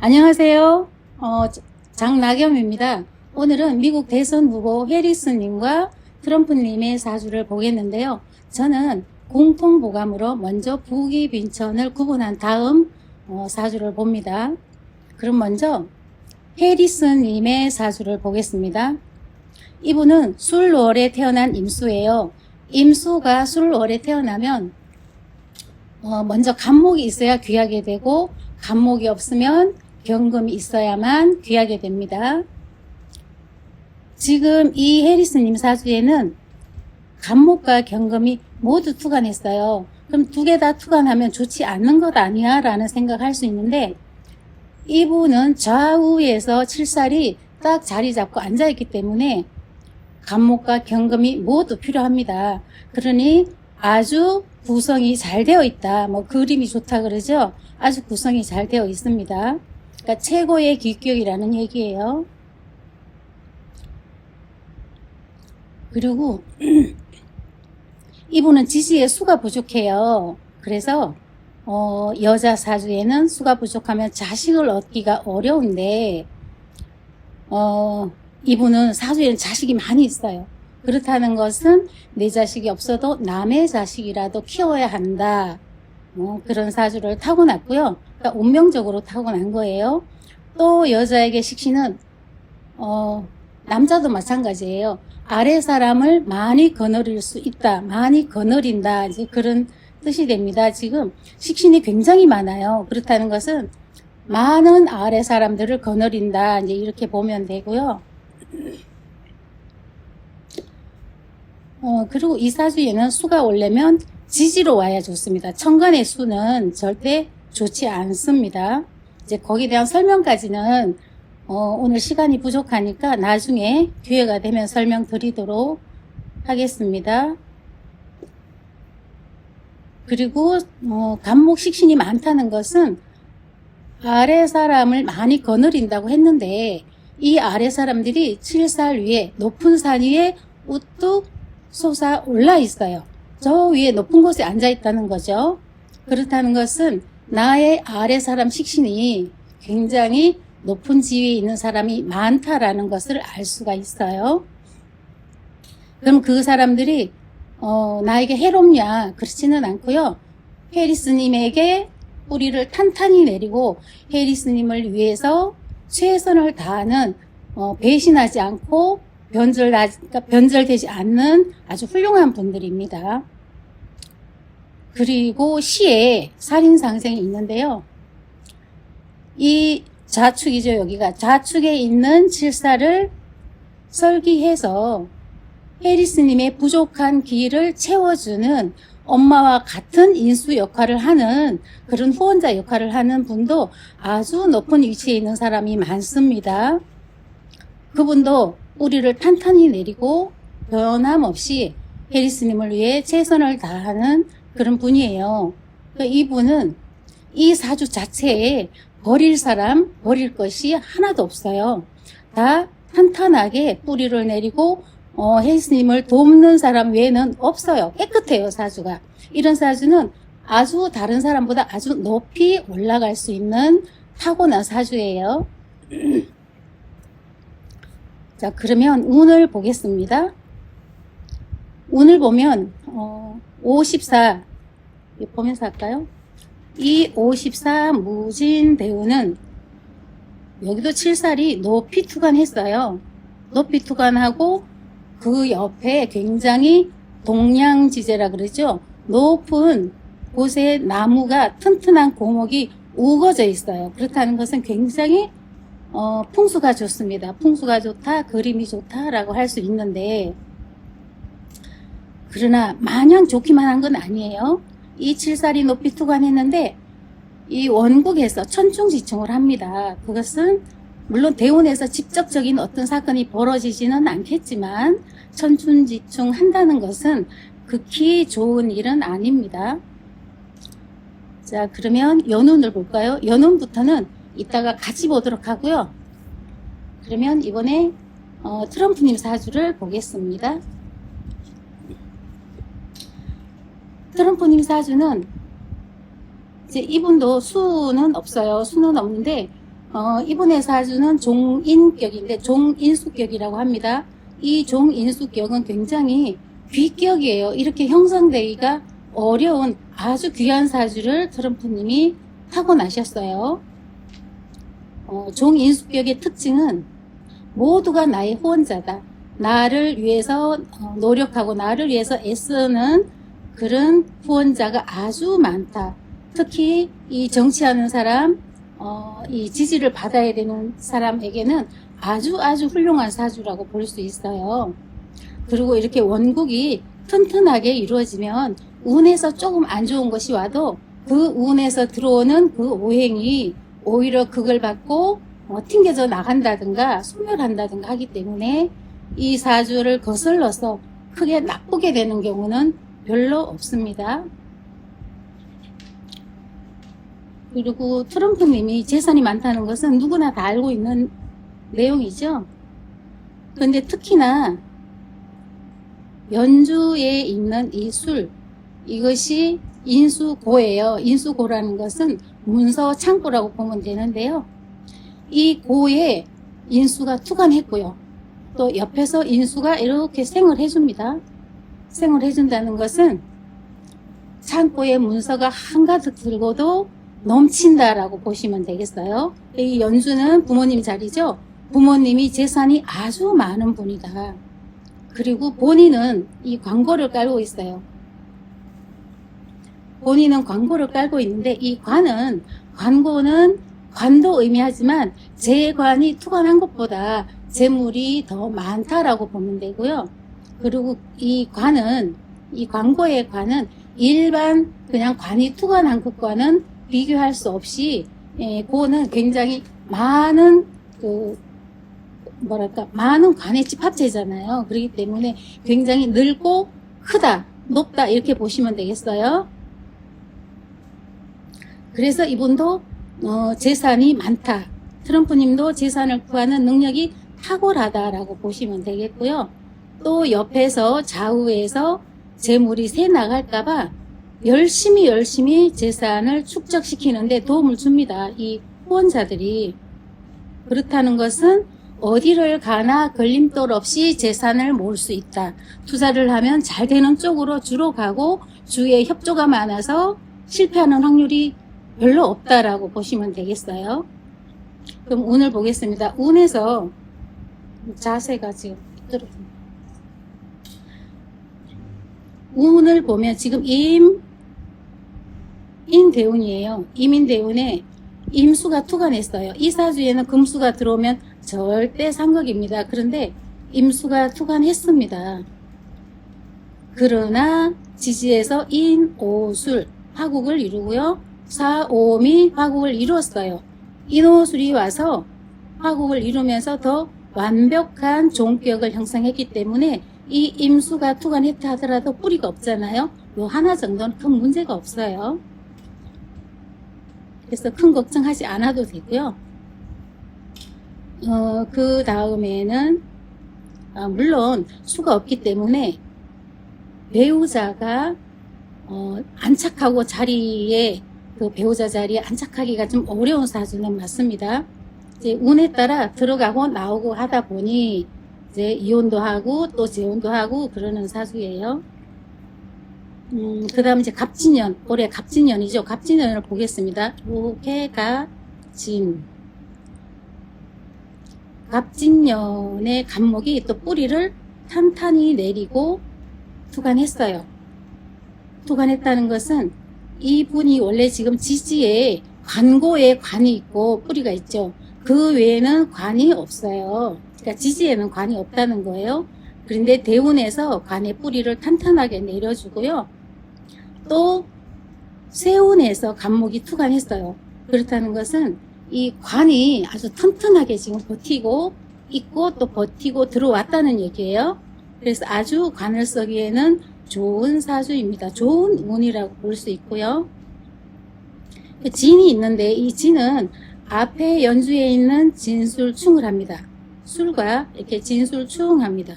안녕하세요. 어, 장나겸입니다. 오늘은 미국 대선 후보 해리스님과 트럼프님의 사주를 보겠는데요. 저는 공통보감으로 먼저 부기 빈천을 구분한 다음 어, 사주를 봅니다. 그럼 먼저 해리스님의 사주를 보겠습니다. 이분은 술월에 태어난 임수예요. 임수가 술월에 태어나면 어, 먼저 간목이 있어야 귀하게 되고 간목이 없으면 경금이 있어야만 귀하게 됩니다. 지금 이 해리스님 사주에는 간목과 경금이 모두 투간했어요. 그럼 두 개 다 투간하면 좋지 않는 것 아니야? 라는 생각할 수 있는데 이분은 좌우에서 칠살이 딱 자리 잡고 앉아있기 때문에 간목과 경금이 모두 필요합니다. 그러니 아주 구성이 잘 되어 있다. 뭐 그림이 좋다 그러죠. 아주 구성이 잘 되어 있습니다. 그러니까 최고의 기격이라는 얘기예요. 그리고 이분은 지지의 수가 부족해요. 그래서 어, 여자 사주에는 수가 부족하면 자식을 얻기가 어려운데 어, 이분은 사주에는 자식이 많이 있어요. 그렇다는 것은 내 자식이 없어도 남의 자식이라도 키워야 한다. 뭐 그런 사주를 타고났고요. 그러니까 운명적으로 타고난 거예요. 또 여자에게 식신은 어, 남자도 마찬가지예요. 아래 사람을 많이 거느릴 수 있다. 많이 거느린다. 이제 그런 뜻이 됩니다. 지금 식신이 굉장히 많아요. 그렇다는 것은 많은 아래 사람들을 거느린다. 이제 이렇게 보면 되고요. 어, 그리고 이 사주에는 수가 올려면 지지로 와야 좋습니다. 천간의 수는 절대 좋지 않습니다. 이제 거기에 대한 설명까지는 어, 오늘 시간이 부족하니까 나중에 기회가 되면 설명드리도록 하겠습니다. 그리고 어, 간목 식신이 많다는 것은 아래 사람을 많이 거느린다고 했는데 이 아래 사람들이 칠살 위에 높은 산 위에 우뚝 솟아 올라 있어요. 저 위에 높은 곳에 앉아 있다는 거죠. 그렇다는 것은 나의 아래 사람 식신이 굉장히 높은 지위에 있는 사람이 많다라는 것을 알 수가 있어요. 그럼 그 사람들이 어, 나에게 해롭냐? 그렇지는 않고요. 해리스님에게 뿌리를 탄탄히 내리고 해리스님을 위해서 최선을 다하는 어, 배신하지 않고 변절 그러니까 변절되지 않는 아주 훌륭한 분들입니다. 그리고 시에 살인상생이 있는데요. 이 좌축이죠, 여기가. 좌축에 있는 칠사를 설기해서 해리스님의 부족한 기를 채워주는 엄마와 같은 인수 역할을 하는 그런 후원자 역할을 하는 분도 아주 높은 위치에 있는 사람이 많습니다. 그분도 뿌리를 탄탄히 내리고 변함없이 해리스님을 위해 최선을 다하는 그런 분이에요. 그러니까 이분은 이 사주 자체에 버릴 사람, 버릴 것이 하나도 없어요. 다 탄탄하게 뿌리를 내리고 어, 헬스님을 돕는 사람 외에는 없어요. 깨끗해요, 사주가. 이런 사주는 아주 다른 사람보다 아주 높이 올라갈 수 있는 타고난 사주예요. 자, 그러면 운을 보겠습니다. 운을 보면, 어, 54, 보면서 할까요? 이 54 무진 대우는 여기도 칠살이 높이 투간했어요. 높이 투간하고 그 옆에 굉장히 동양지제라 그러죠. 높은 곳에 나무가 튼튼한 고목이 우거져 있어요. 그렇다는 것은 굉장히 어, 풍수가 좋습니다. 풍수가 좋다, 그림이 좋다라고 할 수 있는데 그러나 마냥 좋기만 한 건 아니에요. 이 칠살이 높이 투관했는데 이 원국에서 천중지층을 합니다. 그것은 물론 대운에서 직접적인 어떤 사건이 벌어지지는 않겠지만 천춘지충 한다는 것은 극히 좋은 일은 아닙니다. 자 그러면 연운을 볼까요? 연운부터는 이따가 같이 보도록 하고요. 그러면 이번에 어, 트럼프님 사주를 보겠습니다. 트럼프님 사주는 이제 이분도 수는 없어요. 수는 없는데 어, 이분의 사주는 종인격인데 종인수격이라고 합니다. 이 종인수격은 굉장히 귀격이에요. 이렇게 형성되기가 어려운 아주 귀한 사주를 트럼프님이 타고나셨어요. 어, 종인수격의 특징은 모두가 나의 후원자다. 나를 위해서 어, 노력하고 나를 위해서 애쓰는 그런 후원자가 아주 많다. 특히 이 정치하는 사람, 어, 이 지지를 받아야 되는 사람에게는 아주 아주 훌륭한 사주라고 볼 수 있어요. 그리고 이렇게 원국이 튼튼하게 이루어지면 운에서 조금 안 좋은 것이 와도 그 운에서 들어오는 그 오행이 오히려 그걸 받고 어, 튕겨져 나간다든가 소멸한다든가 하기 때문에 이 사주를 거슬러서 크게 나쁘게 되는 경우는 별로 없습니다. 그리고 트럼프님이 재산이 많다는 것은 누구나 다 알고 있는 내용이죠. 그런데 특히나 연주에 있는 이 술, 이것이 인수고예요. 인수고라는 것은 문서 창고라고 보면 되는데요. 이 고에 인수가 투관했고요. 또 옆에서 인수가 이렇게 생을 해줍니다. 생을 해준다는 것은 창고에 문서가 한가득 들고도 넘친다라고 보시면 되겠어요. 이 연주는 부모님 자리죠. 부모님이 재산이 아주 많은 분이다. 그리고 본인은 이 광고를 깔고 있어요. 본인은 광고를 깔고 있는데 이 관은 광고는 관도 의미하지만 재관이 투관한 것보다 재물이 더 많다라고 보면 되고요. 그리고 이 관은 이 광고의 관은 일반 그냥 관이 투관한 것과는 비교할 수 없이 예, 그거는 굉장히 많은 그 뭐랄까 많은 관의 집합체잖아요. 그렇기 때문에 굉장히 넓고 크다, 높다 이렇게 보시면 되겠어요. 그래서 이분도 어, 재산이 많다. 트럼프님도 재산을 구하는 능력이 탁월하다라고 보시면 되겠고요. 또 옆에서 좌우에서 재물이 새 나갈까봐 열심히 열심히 재산을 축적시키는데 도움을 줍니다. 이 후원자들이. 그렇다는 것은 어디를 가나 걸림돌 없이 재산을 모을 수 있다. 투자를 하면 잘 되는 쪽으로 주로 가고 주위에 협조가 많아서 실패하는 확률이 별로 없다라고 보시면 되겠어요. 그럼 운을 보겠습니다. 운에서 자세가 지금 삐뚤어집니다. 운을 보면 지금 임, 인대운이에요. 임인대운에 임수가 투관했어요. 이 사주에는 금수가 들어오면 절대 상극입니다. 그런데 임수가 투관했습니다. 그러나 지지에서 인, 오, 술, 화국을 이루고요. 사, 오미 화국을 이루었어요. 인오술이 와서 화국을 이루면서 더 완벽한 종격을 형성했기 때문에 이 임수가 투관했다 하더라도 뿌리가 없잖아요. 요 하나 정도는 큰 문제가 없어요. 그래서 큰 걱정하지 않아도 되고요. 어, 그 다음에는 아, 물론 수가 없기 때문에 배우자가 어, 안착하고 자리에 그 배우자 자리에 안착하기가 좀 어려운 사주는 맞습니다. 이제 운에 따라 들어가고 나오고 하다 보니 이제 이혼도 하고 또 재혼도 하고 그러는 사주예요. 음, 그 다음 이제 갑진년, 올해 갑진년이죠. 갑진년을 보겠습니다. 요개가 진. 갑진년의 갑목이 또 뿌리를 탄탄히 내리고 투간했어요. 투간했다는 것은 이분이 원래 지금 지지에 관고에 관이 있고 뿌리가 있죠. 그 외에는 관이 없어요. 그러니까 지지에는 관이 없다는 거예요. 그런데 대운에서 관의 뿌리를 탄탄하게 내려주고요. 또 세운에서 간목이 투간했어요. 그렇다는 것은 이 관이 아주 튼튼하게 지금 버티고 있고 또 버티고 들어왔다는 얘기예요. 그래서 아주 관을 쓰기에는 좋은 사주입니다. 좋은 운이라고 볼 수 있고요. 그 진이 있는데 이 진은 앞에 연주에 있는 진술충을 합니다. 술과 이렇게 진술 충합니다.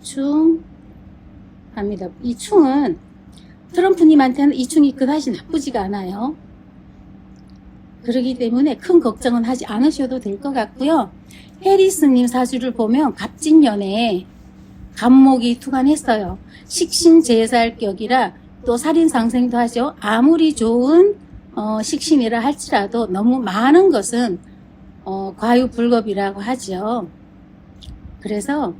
충 합니다. 이 충은 트럼프님한테는 이 충이 그다지 나쁘지가 않아요. 그러기 때문에 큰 걱정은 하지 않으셔도 될 것 같고요. 해리스님 사주를 보면 갑진년에 간목이 투간했어요. 식신제살격이라 또 살인상생도 하죠. 아무리 좋은 어, 식신이라 할지라도 너무 많은 것은 어, 과유불급이라고 하죠. 그래서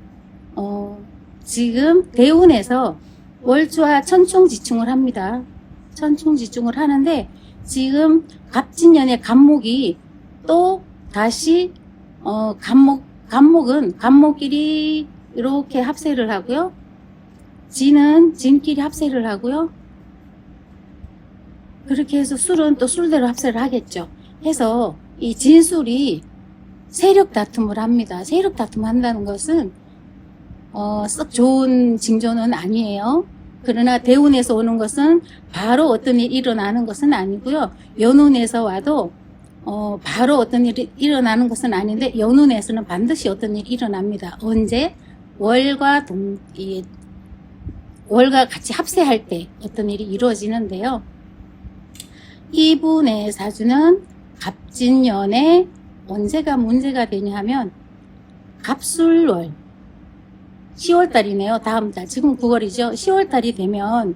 어, 지금 대운에서 월주와 천총지충을 합니다. 천총지충을 하는데 지금 갑진년의 간목이 또 다시 어, 간목 간목은 간목끼리 이렇게 합세를 하고요. 진은 진끼리 합세를 하고요. 그렇게 해서 술은 또 술대로 합세를 하겠죠. 해서 이 진술이 세력 다툼을 합니다. 세력 다툼 한다는 것은 어, 썩 좋은 징조는 아니에요. 그러나 대운에서 오는 것은 바로 어떤 일이 일어나는 것은 아니고요. 연운에서 와도 어, 바로 어떤 일이 일어나는 것은 아닌데 연운에서는 반드시 어떤 일이 일어납니다. 언제? 월과 동, 이, 월과 같이 합세할 때 어떤 일이 이루어지는데요. 이분의 사주는 갑진년에 언제가 문제가 되냐 하면 갑술월 10월달이네요. 다음 달. 지금 9월이죠. 10월달이 되면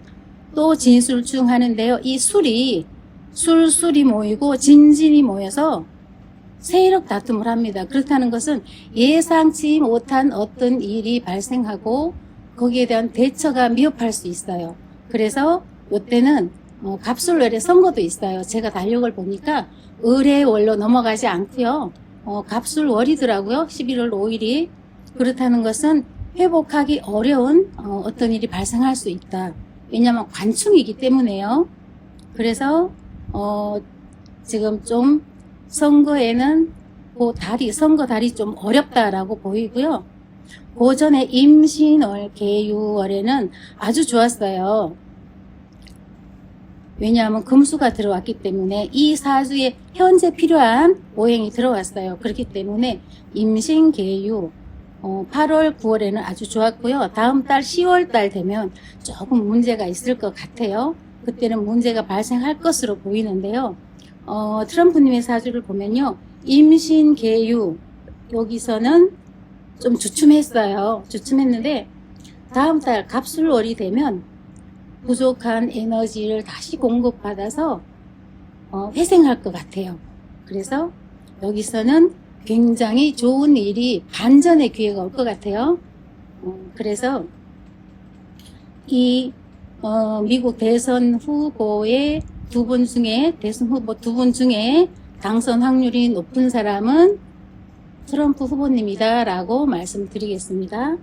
또 진술중 하는데요. 이 술이 술술이 모이고 진진이 모여서 세력 다툼을 합니다. 그렇다는 것은 예상치 못한 어떤 일이 발생하고 거기에 대한 대처가 미흡할 수 있어요. 그래서 이때는 어, 갑술월에 선거도 있어요. 제가 달력을 보니까 을의 월로 넘어가지 않고요. 어, 갑술월이더라고요. 11월 5일이. 그렇다는 것은 회복하기 어려운 어, 어떤 일이 발생할 수 있다. 왜냐하면 관충이기 때문에요. 그래서 어, 지금 좀 선거에는 그 달이 선거 달이 좀 어렵다라고 보이고요. 고전에 임신월, 계유월에는 아주 좋았어요. 왜냐하면 금수가 들어왔기 때문에 이 사주에 현재 필요한 오행이 들어왔어요. 그렇기 때문에 임신, 계유, 어, 8월, 9월에는 아주 좋았고요. 다음 달 10월 달 되면 조금 문제가 있을 것 같아요. 그때는 문제가 발생할 것으로 보이는데요. 어, 트럼프님의 사주를 보면요. 임신, 계유, 여기서는 좀 주춤했어요. 주춤했는데, 다음 달 갑술월이 되면 부족한 에너지를 다시 공급받아서 어, 회생할 것 같아요. 그래서 여기서는 굉장히 좋은 일이 반전의 기회가 올 것 같아요. 어, 그래서 이 어, 미국 대선 후보의 두 분 중에 대선 후보 두 분 중에 당선 확률이 높은 사람은 트럼프 후보님이다라고 말씀드리겠습니다.